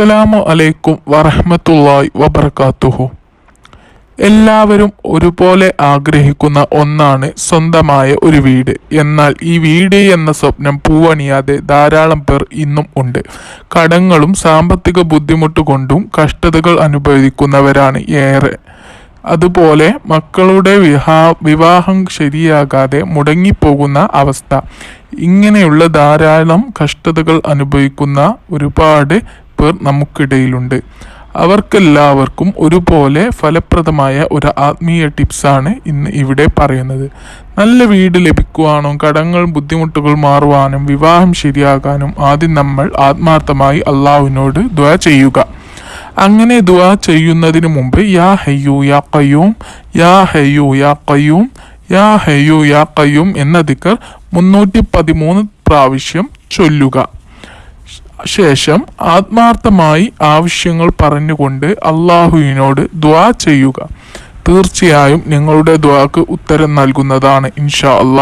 അസ്സലാമു അലൈക്കും വറഹ്മത്തുള്ളാഹി വബർക്കാത്തുഹു എല്ലാവരും ഒരുപോലെ ആഗ്രഹിക്കുന്ന ഒന്നാണ് സ്വന്തമായ ഒരു വീട്. എന്നാൽ ഈ വീട് എന്ന സ്വപ്നം പൂവണിയാതെ ധാരാളം പേർ ഇന്നും ഉണ്ട്. കടങ്ങളും സാമ്പത്തിക ബുദ്ധിമുട്ട് കൊണ്ടും കഷ്ടതകൾ അനുഭവിക്കുന്നവരാണ് ഏറെ. അതുപോലെ മക്കളുടെ വിഹാ വിവാഹം ശരിയാകാതെ മുടങ്ങിപ്പോകുന്ന അവസ്ഥ. ഇങ്ങനെയുള്ള ധാരാളം കഷ്ടതകൾ അനുഭവിക്കുന്ന ഒരുപാട് പേർ നമുക്കിടയിലുണ്ട്. അവർക്കെല്ലാവർക്കും ഒരുപോലെ ഫലപ്രദമായ ഒരു ആത്മീയ ടിപ്സാണ് ഇന്ന് ഇവിടെ പറയുന്നത്. നല്ല വീട് ലഭിക്കുവാനും കടങ്ങൾ ബുദ്ധിമുട്ടുകൾ മാറുവാനും വിവാഹം ശരിയാകാനും ആദ്യം നമ്മൾ ആത്മാർത്ഥമായി അള്ളാഹുവിനോട് ദ്വ ചെയ്യുക. അങ്ങനെ ദുആ ചെയ്യുന്നതിന് മുമ്പ് യാ ഹയ്യു യാ കയ്യൂം യാ ഹയ്യു യാ കയ്യൂം യാ ഹയ്യു യാ കയ്യൂം എന്ന ദിക്കർ മുന്നൂറ്റി പതിമൂന്ന് പ്രാവശ്യം ചൊല്ലുക. ശേഷം ആത്മാർത്ഥമായി ആവശ്യങ്ങൾ പറഞ്ഞുകൊണ്ട് അള്ളാഹുവിനോട് ദ്വാ ചെയ്യുക. തീർച്ചയായും നിങ്ങളുടെ ദ്വാക്ക് ഉത്തരം നൽകുന്നതാണ് ഇൻഷാ അള്ളാഹ്